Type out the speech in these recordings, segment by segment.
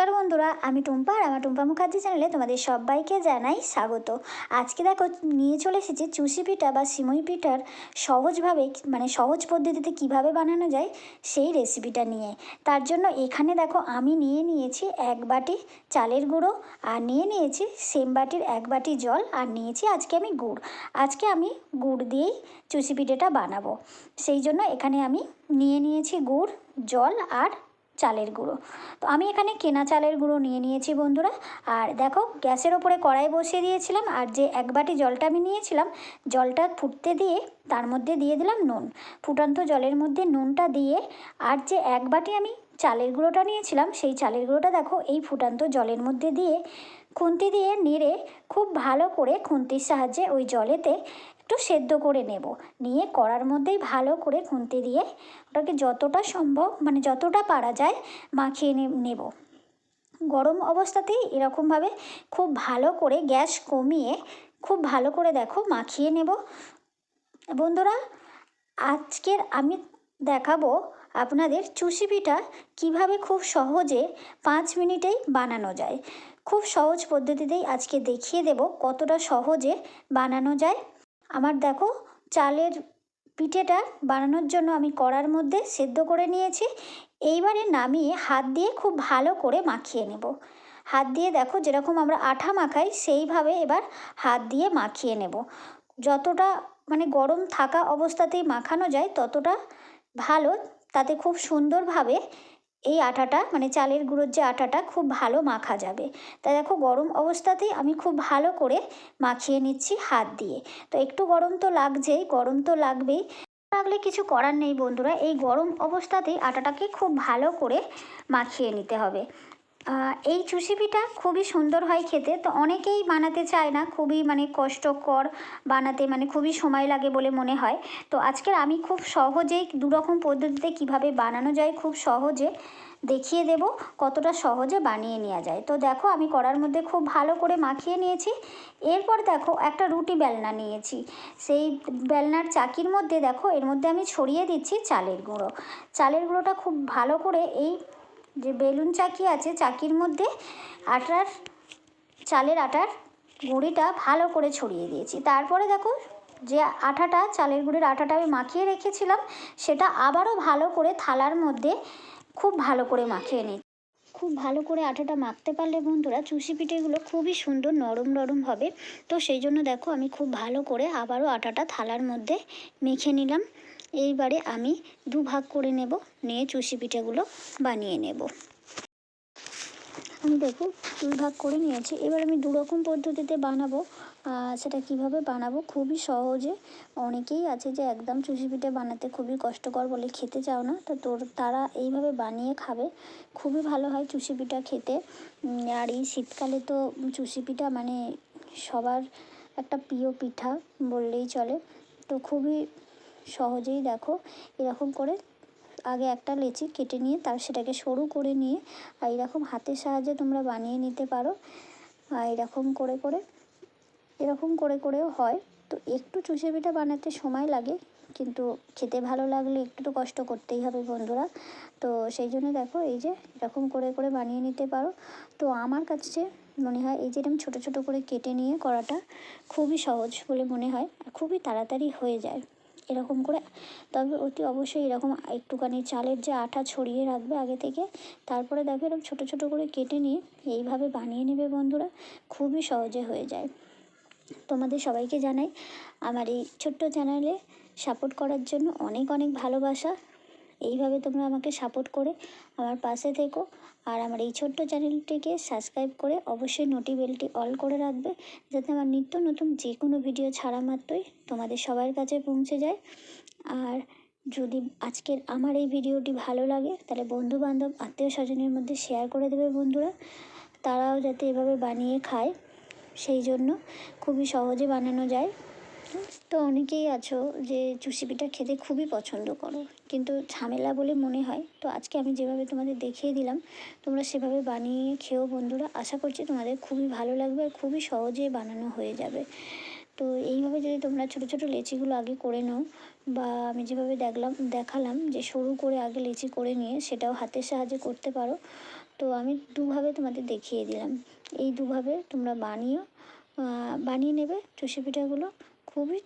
নমস্কার বন্ধুরা, আমি টুম্পা আর আমার টুম্পা মুখার্জি চ্যানেলে তোমাদের সবাইকে জানাই স্বাগত। আজকে দেখো, নিয়ে চলে এসেছি চুষি পিঠা বা সিমই পিঠার সহজভাবে মানে সহজ পদ্ধতিতে কীভাবে বানানো যায় সেই রেসিপিটা নিয়ে। তার জন্য এখানে দেখো, আমি নিয়ে নিয়েছি এক বাটি চালের গুঁড়ো আর নিয়ে নিয়েছি সেম বাটির এক বাটি জল আর নিয়েছি আজকে আমি গুড়। আজকে আমি গুড় দিয়েই চুষি পিঠেটা বানাবো। সেই জন্য এখানে আমি নিয়ে নিয়েছি গুড়, জল আর চালের গুঁড়ো। তো আমি এখানে কেনা চালের গুঁড়ো নিয়ে নিয়েছি বন্ধুরা। আর দেখো, গ্যাসের ওপরে কড়াই বসিয়ে দিয়েছিলাম। আর যে এক বাটি জলটা আমি নিয়েছিলাম, জলটা ফুটতে দিয়ে তার মধ্যে দিয়ে দিলাম নুন। ফুটান্ত জলের মধ্যে নুনটা দিয়ে আর যে এক বাটি আমি চালের গুঁড়োটা নিয়েছিলাম, সেই চালের গুঁড়োটা দেখো, এই ফুটান্ত জলের মধ্যে দিয়ে খুন্তি দিয়ে নেড়ে খুব ভালো করে খুন্তির সাহায্যে ওই জলেতে একটু সেদ্ধ করে নেব। নিয়ে কড়ার মধ্যেই ভালো করে খুন্তি দিয়ে ওটাকে যতটা সম্ভব মানে যতটা পারা যায় মাখিয়ে নেব। গরম অবস্থাতেই এরকমভাবে খুব ভালো করে গ্যাস কমিয়ে খুব ভালো করে দেখো মাখিয়ে নেব। বন্ধুরা, আজকের আমি দেখাবো আপনাদের চুষি পিঠা কীভাবে খুব সহজে পাঁচ মিনিটেই বানানো যায়। খুব সহজ পদ্ধতিতেই আজকে দেখিয়ে দেব কতটা সহজে বানানো যায়। আমার দেখো চালের পিঠেটা বানানোর জন্য আমি কড়ার মধ্যে সেদ্ধ করে নিয়েছি। এইবারে নামিয়ে হাত দিয়ে খুব ভালো করে মাখিয়ে নেব। হাত দিয়ে দেখো যেরকম আমরা আঠা মাখাই, সেইভাবে এবার হাত দিয়ে মাখিয়ে নেব। যতটা মানে গরম থাকা অবস্থাতেই মাখানো যায়, ততটা ভালো, তাতে খুব সুন্দরভাবে এই আটাটা মানে চালের গুঁড়োর যে আটাটা খুব ভালো মাখা যাবে। তাই দেখো গরম অবস্থাতেই আমি খুব ভালো করে মাখিয়ে নিচ্ছি হাত দিয়ে। তো একটু গরম তো লাগছেই, গরম তো লাগবেই। লাগলে কিছু করার নেই বন্ধুরা, এই গরম অবস্থাতেই আটাটাকে খুব ভালো করে মাখিয়ে নিতে হবে। এই চুষি পিঠা খুবই সুন্দর হয় খেতে। তো অনেকেই বানাতে চায় না, খুবই মানে কষ্টকর বানাতে মানে খুবই সময় লাগে বলে মনে হয়। তো আজকের আমি খুব সহজেই দুরকম পদ্ধতিতে কীভাবে বানানো যায় খুব সহজে দেখিয়ে দেব, কতটা সহজে বানিয়ে নেওয়া যায়। তো দেখো, আমি কড়ার মধ্যে খুব ভালো করে মাখিয়ে নিয়েছি। এরপর দেখো, একটা রুটি বেলনা নিয়েছি। সেই বেলনার চাকির মধ্যে দেখো, এর মধ্যে আমি ছড়িয়ে দিচ্ছি চালের গুঁড়ো। চালের গুঁড়োটা খুব ভালো করে এই যে বেলুন চাকি আছে, চাকির মধ্যে আটার, চালের আটার গুঁড়িটা ভালো করে ছড়িয়ে দিয়েছি। তারপরে দেখো, যে আঠাটা চালের গুঁড়ির আটাটা আমি মাখিয়ে রেখেছিলাম, সেটা আবারও ভালো করে থালার মধ্যে খুব ভালো করে মাখিয়ে নিই খুব ভালো করে আটাটা মাখতে পারলে বন্ধুরা, চুষি পিঠেগুলো খুবই সুন্দর নরম নরম হবে। তো সেই জন্য দেখো, আমি খুব ভালো করে আবারও আটাটা থালার মধ্যে মেখে নিলাম। এইবারে আমি দু ভাগ করে নেব। নিয়ে চুষি পিঠেগুলো বানিয়ে নেব। আমি দেখো দুই ভাগ করে নিয়েছি। এবার আমি দুরকম পদ্ধতিতে বানাবো। সেটা কীভাবে বানাবো খুবই সহজে। অনেকেই আছে যে একদম চুষি পিঠে বানাতে খুবই কষ্টকর বলে খেতে চাও না। তো তোর, তারা এইভাবে বানিয়ে খাবে। খুবই ভালো হয় চুষি পিঠা খেতে। আর এই শীতকালে তো চুষি পিঠা মানে সবার একটা প্রিয় পিঠা বললেই চলে। তো খুবই সহজেই দেখো, এরকম করে আগে একটা লেচি কেটে নিয়ে তার সেটাকে সরু করে নিয়ে, আর এরকম হাতের সাহায্যে তোমরা বানিয়ে নিতে পারো। আর এরকম করে করে, এরকম করে করেও হয়। তো একটু চুষে পিঠা বানাতে সময় লাগে, কিন্তু খেতে ভালো লাগলে একটু তো কষ্ট করতেই হবে বন্ধুরা। তো সেই জন্য দেখো, এই যে এরকম করে করে বানিয়ে নিতে পারো। তো আমার কাছে মনে হয় এই যে এরকম ছোটো ছোটো করে কেটে নিয়ে করাটা খুবই সহজ বলে মনে হয়, আর খুবই তাড়াতাড়ি হয়ে যায়। এরকম করে। তবে অতি অবশ্যই এরকম একটুখানি চালের যে আটা ছড়িয়ে রাখবে আগে থেকে, তারপরে দেখো এরকম ছোটো ছোটো করে কেটে নিয়ে এইভাবে বানিয়ে নেবে বন্ধুরা, খুবই সহজে হয়ে যায়। তোমাদের সবাইকে জানাই, আমার এই ছোট্ট চ্যানেলে সাপোর্ট করার জন্য অনেক অনেক ভালোবাসা। এইভাবে তোমরা আমাকে সাপোর্ট করে আমার পাশে থেকো। আর আমার এই ছোট্ট চ্যানেলটিকে সাবস্ক্রাইব করে অবশ্যই নোটি বেলটি অল করে রাখবে, যাতে আমার নিত্য নতুন যে কোনো ভিডিও ছাড়া মাত্রই তোমাদের সবার কাছে পৌঁছে যায়। আর যদি আজকের আমার এই ভিডিওটি ভালো লাগে, তাহলে বন্ধু বান্ধব আত্মীয় স্বজনের মধ্যে শেয়ার করে দেবে বন্ধুরা। তারাও যাতে এভাবে বানিয়ে খায়, সেই জন্য খুবই সহজে বানানো যায়। তো অনেকেই আছো যে চুষি পিঠা খেতে খুবই পছন্দ করো। কিন্তু ঝামেলা বলে মনে হয়, তো আজকে আমি যেভাবে তোমাদের দেখিয়ে দিলাম, তোমরা সেভাবে বানিয়ে খেয়েও বন্ধুরা। আশা করছি তোমাদের খুবই ভালো লাগবে আর খুবই সহজে বানানো হয়ে যাবে। তো এইভাবে যদি তোমরা ছোটো ছোটো লেচিগুলো আগে করে নাও, বা আমি যেভাবে দেখলাম, দেখালাম যে সরু করে আগে লেচি করে নিয়ে সেটাও হাতের সাহায্যে করতে পারো। তো আমি দুভাবে তোমাদের দেখিয়ে দিলাম। এই দুভাবে তোমরা বানিয়েও বানিয়ে নেবে চুষি পিঠাগুলো। খুবই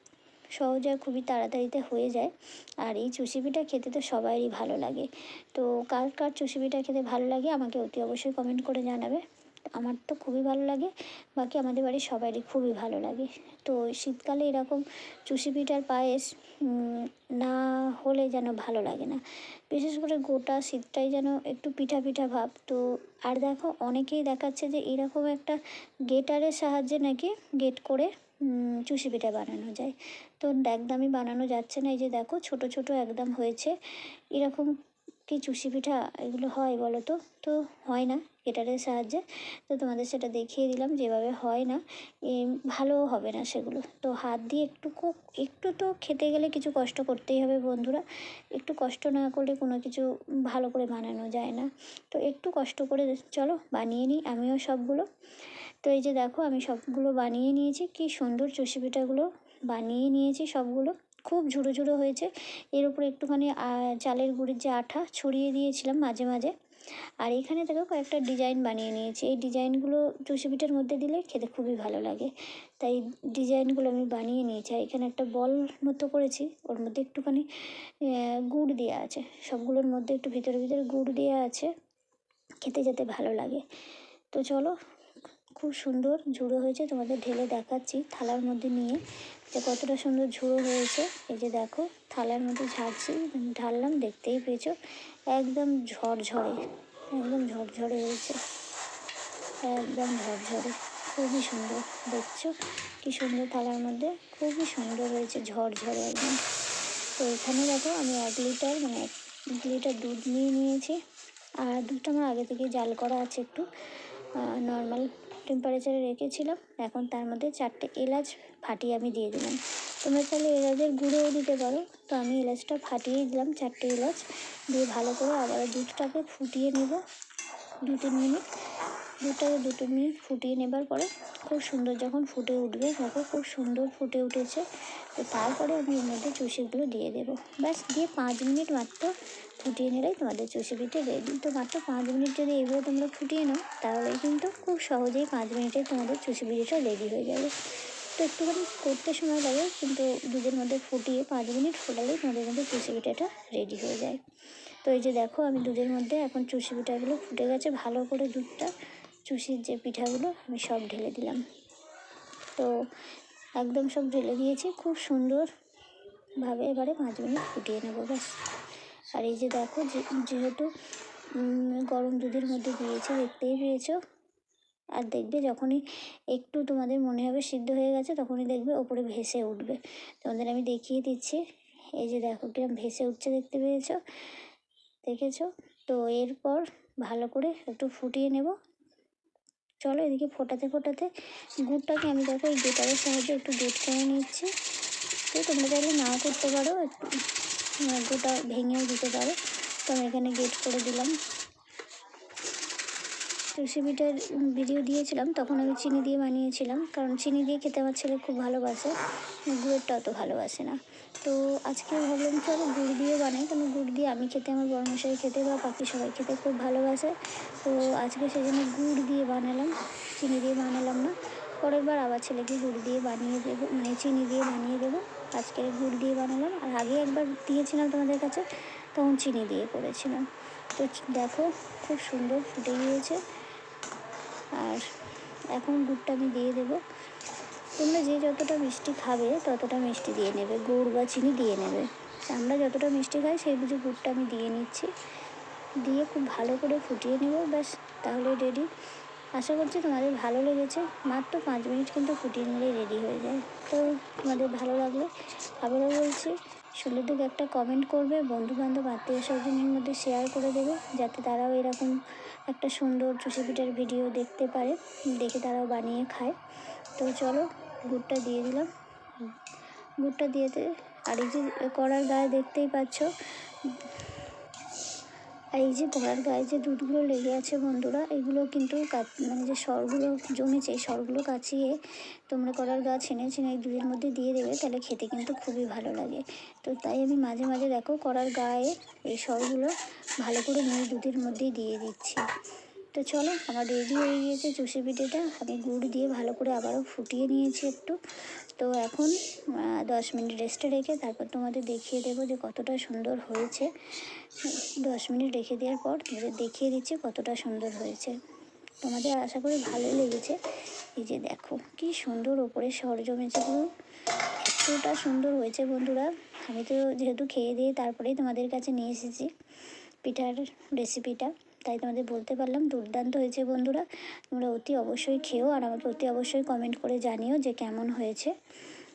সহজে আর খুবই তাড়াতাড়িতে হয়ে যায়। আর এই চুষি পিঠা খেতে তো সবারই ভালো লাগে। তো কার কার চুষি পিঠা খেতে ভালো লাগে আমাকে অতি অবশ্যই কমেন্ট করে জানাবে। আমার তো খুবই ভালো লাগে, বাকি আমাদের বাড়ির সবারই খুবই ভালো লাগে। তো শীতকালে এরকম চুষি পায়েস না হলে যেন ভালো লাগে না। বিশেষ করে গোটা শীতটাই যেন একটু পিঠা পিঠা ভাব। তো আর দেখো, অনেকেই দেখাচ্ছে যে এরকম একটা গেটারের সাহায্যে নাকি গেট করে চুষি পিঠা বানানো যায়। তো একদমই বানানো যাচ্ছে না। এই যে দেখো ছোট ছোট একদম হয়েছে। এরকম কি চুষি পিঠা এগুলো হয় বলো তো? তো হয় না গেটারের সাহায্যে। তো তোমাদের সেটা দেখিয়ে দিলাম যেভাবে হয় না। এ, ভালোও হবে না সেগুলো। তো হাত দিয়ে একটু একটু তো খেতে গেলে কিছু কষ্ট করতেই হবে বন্ধুরা। একটু কষ্ট না করলে কোনো কিছু ভালো করে বানানো যায় না। তো একটু কষ্ট করে চলো বানিয়ে নিই আমিও সবগুলো। তো এই যে দেখো, আমি সবগুলো বানিয়ে নিয়েছি। কি সুন্দর চষি পিঠাগুলো বানিয়ে নিয়েছি সবগুলো। খুব ঝুড়ো ঝুড়ো হয়েছে। এর উপরে একটুখানি চালের গুঁড়ির যে আঠা ছড়িয়ে দিয়েছিলাম মাঝে মাঝে। আর এখানে দেখো কয়েকটা ডিজাইন বানিয়ে নিয়েছি। এই ডিজাইনগুলো চষি পিঠার মধ্যে দিলে খেতে খুবই ভালো লাগে। তাই ডিজাইনগুলো আমি বানিয়ে নিয়েছি। আর এখানে একটা বল মতো করেছি। ওর মধ্যে একটুখানি গুড় দেওয়া আছে। সবগুলোর মধ্যে একটু ভিতরে ভিতরে গুড় দেওয়া আছে। খেতে যাতে ভালো লাগে। তো চলো খুব সুন্দর ঝুড়ো হয়েছে, তোমাদের ঢেলে দেখাচ্ছি থালার মধ্যে নিয়ে। যে কতটা সুন্দর ঝুড়ো হয়েছে, এই যে দেখো, থালার মধ্যে ঝাড়ছি ঢাললাম, দেখতেই পেয়েছ, একদম ঝরঝরে একদম ঝরঝরে হয়েছে, একদম ঝরঝরে, খুবই সুন্দর, দেখছ কি সুন্দর থালার মধ্যে, খুবই সুন্দর হয়েছে, ঝরঝরে একদম। তো এখানে দেখো, আমি এক লিটার মানে এক লিটার দুধ নিয়ে নিয়েছি, আর দুধটা আমার আগে থেকে জাল করা আছে একটু নর্মাল টেম্পারেচারে রেখেছিলাম। এখন তার মধ্যে চারটে এলাচ ফাটিয়ে আমি দিয়ে দিলাম। তোমরা চাইলে এলাচের গুঁড়োও দিতে পারো। তো আমি এলাচটা ফাটিয়ে দিলাম চারটে এলাচ। দিয়ে ভালো করে আবার দুধটাকে ফুটিয়ে নেব। দু তিন মিনিট। দুধটাকে দু তিন মিনিট ফুটিয়ে নেবার পরে খুব সুন্দর যখন ফুটে উঠবে, দেখো খুব সুন্দর ফুটে উঠেছে। তো তারপরে আমি এর মধ্যে চুষিগুলো দিয়ে দেবো। ব্যাস, দিয়ে পাঁচ মিনিট মাত্র ফুটিয়ে নিলেই তোমাদের চুষি পিঠে রেডি তো মাত্র পাঁচ মিনিট যদি এইভাবে তোমরা ফুটিয়ে নাও, তাহলে কিন্তু খুব সহজেই পাঁচ মিনিটে তোমাদের চুষি পিঠেটা রেডি হয়ে যাবে। তো একটুখানি করতে সময় লাগে, কিন্তু দুধের মধ্যে ফুটিয়ে পাঁচ মিনিট ফোটালেই তোমাদের মধ্যে চুষি পিঠাটা রেডি হয়ে যায়। তো এই যে দেখো, আমি দুধের মধ্যে এখন চুষি পিঠাগুলো ফুটে গেছে, ভালো করে দুধটা, চুষির যে পিঠাগুলো, আমি সব ঢেলে দিলাম। তো একদম সব ঢেলে দিয়েছি, খুব সুন্দরভাবে এবারে পাঁচ মিনিট ফুটিয়ে নেব, ব্যাস। আর এই যে দেখো যেহেতু গরম দুধের মধ্যে দিয়েছি, দেখতেই পেয়েছ। আর দেখবে যখনই একটু তোমাদের মনে হবে সিদ্ধ হয়ে গেছে, তখনই দেখবে ওপরে ভেসে উঠবে। তোমাদের আমি দেখিয়ে দিচ্ছি। এই যে দেখো, কিরম ভেসে উঠছে দেখতে পেয়েছ? দেখেছ? তো এরপর ভালো করে একটু ফুটিয়ে নেব। চলো এদিকে ফোটাতে ফোটাতে গুড়টাকে আমি দেখো এই গেটারের সাহায্যে একটু গুড় করে নিচ্ছি। তো তোমরা চাইলে নাও করতে পারো, একটু গোটা ভেঙেও দিতে পারো। তো আমি এখানে গেট করে দিলাম। রেসিপিটার ভিডিও দিয়েছিলাম, তখন আমি চিনি দিয়ে বানিয়েছিলাম, কারণ চিনি দিয়ে খেতে আমার ছেলে খুব ভালোবাসে গুড়েরটা অত ভালোবাসে না। তো আজকে ভাবলাম, চলো গুড় দিয়ে বানাই। কারণ গুড় দিয়ে আমি খেতে, আমার বড় মশাই খেতে বা বাকি সবাই খেতে খুব ভালোবাসে। তো আজকে সেই জন্য গুড় দিয়ে বানালাম, চিনি দিয়ে বানালাম না। পরের বার আবার ছেলেকে গুড় দিয়ে বানিয়ে দেবো মানে চিনি দিয়ে বানিয়ে দেবো। আজকে গুড় দিয়ে বানালাম। আর আগে একবার দিয়েছিলাম তোমাদের কাছে, তখন চিনি দিয়ে করেছিলাম। তো দেখো, খুব সুন্দর ফুটে গিয়েছে। আর এখন গুড়টা আমি দিয়ে দেবো। তোমরা যে যতটা মিষ্টি খাবে, ততটা মিষ্টি দিয়ে নেবে। গুড় বা চিনি দিয়ে নেবে। আমরা যতটা মিষ্টি খাই, সেই বুঝে গুড়টা আমি দিয়ে নিচ্ছি। দিয়ে খুব ভালো করে ফুটিয়ে নেব, ব্যাস, তাহলে রেডি আশা করছি তোমাদের ভালো লেগেছে। মাত্র পাঁচ মিনিট কিন্তু ফুটিয়ে নিলেই রেডি হয়ে যায়। তো তোমাদের ভালো লাগলে আবারও বলছি সুন্দর দিকে একটা কমেন্ট করবে বন্ধু বান্ধব আত্মীয় স্বজনের মধ্যে শেয়ার করে দেবে, যাতে তারাও এরকম একটা সুন্দর চুষি পিঠার ভিডিও দেখতে পারে, দেখে তারাও বানিয়ে খায়। তো চলো গুড়টা দিয়ে দিলাম। গুড়টা দিয়েতে আর এই যে কড়ার গায়ে দেখতেই পাচ্ছ, আর এই যে কড়ার গায়ে যে দুধগুলো লেগে আছে বন্ধুরা, এগুলো কিন্তু মানে যে সরগুলো জমেছে, এই সরগুলো কাচিয়ে তোমরা কড়ার গা ছেনে ছেনে এই দুধের মধ্যে দিয়ে দেবে, তাহলে খেতে কিন্তু খুবই ভালো লাগে। তো তাই আমি মাঝে মাঝে দেখো কড়ার গায়ে এই সরগুলো ভালো করে নিয়ে দুধের মধ্যেই দিয়ে দিচ্ছি। তো চলো, আমার রেডি হয়ে গিয়েছে চুষি পিঠেটা। আমি গুড় দিয়ে ভালো করে আবারও ফুটিয়ে নিয়েছি একটু। তো এখন দশ মিনিট রেস্টে রেখে তারপর তোমাদের দেখিয়ে দেবো যে কতটা সুন্দর হয়েছে। দশ মিনিট রেখে দেওয়ার পর তোমাদের দেখিয়ে দিচ্ছি কতটা সুন্দর হয়েছে। তোমাদের আশা করি ভালো লেগেছে। এই যে দেখো, কি সুন্দর ওপরে সর জমেছে পুরো। এতটা সুন্দর হয়েছে বন্ধুরা। আমি তো যেহেতু খেয়ে দিয়ে তারপরেই তোমাদের কাছে নিয়ে এসেছি পিঠার রেসিপিটা তাই তোমাদের বলতে পারলাম, দুর্দান্ত হয়েছে বন্ধুরা। তোমরা অতি অবশ্যই খেও আর আমাকে অতি অবশ্যই কমেন্ট করে জানিও যে কেমন হয়েছে।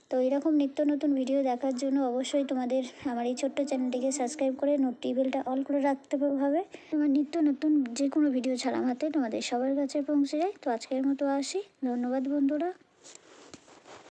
তো এরকম নিত্য নতুন ভিডিও দেখার জন্য অবশ্যই তোমাদের আমার এই ছোট্ট চ্যানেলটিকে সাবস্ক্রাইব করে নোটিবেলটা অল করে রাখতে হবে। তোমার নিত্য নতুন যে কোনো ভিডিও ছাড়া হাতে তোমাদের সবার কাছে পৌঁছে যায়। তো আজকের মতো আসি। ধন্যবাদ বন্ধুরা।